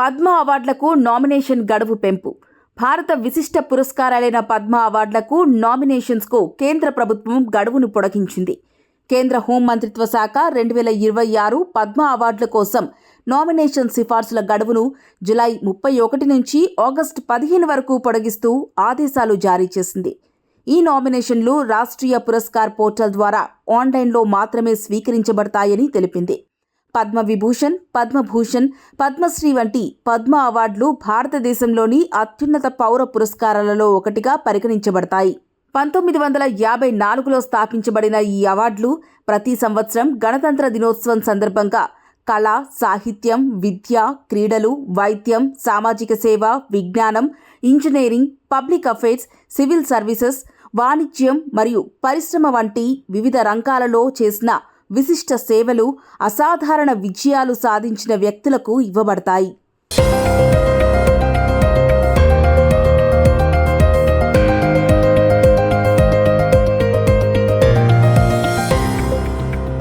Padma అవార్డులకు nomination గడువు పెంపు. భారత విశిష్ట పురస్కారాలైన పద్మ అవార్డులకు నామినేషన్స్కు కేంద్ర ప్రభుత్వం గడువును పొడిగించింది. కేంద్ర హోం మంత్రిత్వ శాఖ రెండు వేల ఇరవై ఆరు పద్మ అవార్డుల కోసం నామినేషన్ సిఫార్సుల గడువును జులై ముప్పై ఒకటి నుంచి ఆగస్టు పదిహేను వరకు పొడిగిస్తూ ఆదేశాలు జారీ చేసింది. ఈ నామినేషన్లు రాష్ట్రీయ పురస్కార్ పోర్టల్ ద్వారా ఆన్లైన్లో మాత్రమే స్వీకరించబడతాయని తెలిపింది. పద్మ విభూషణ్ పద్మభూషణ్ పద్మశ్రీ వంటి పద్మ అవార్డులు భారతదేశంలోని అత్యున్నత పౌర పురస్కారాలలో ఒకటిగా పరిగణించబడతాయి. పంతొమ్మిది వందల యాభై నాలుగులో స్థాపించబడిన ఈ అవార్డులు ప్రతి సంవత్సరం గణతంత్ర దినోత్సవం సందర్భంగా కళ సాహిత్యం విద్య క్రీడలు వైద్యం సామాజిక సేవ విజ్ఞానం engineering public affairs civil services వాణిజ్యం మరియు పరిశ్రమ వంటి వివిధ రంగాలలో చేసిన విశిష్ట సేవలు అసాధారణ విజయాలు సాధించిన వ్యక్తులకు ఇవ్వబడతాయి.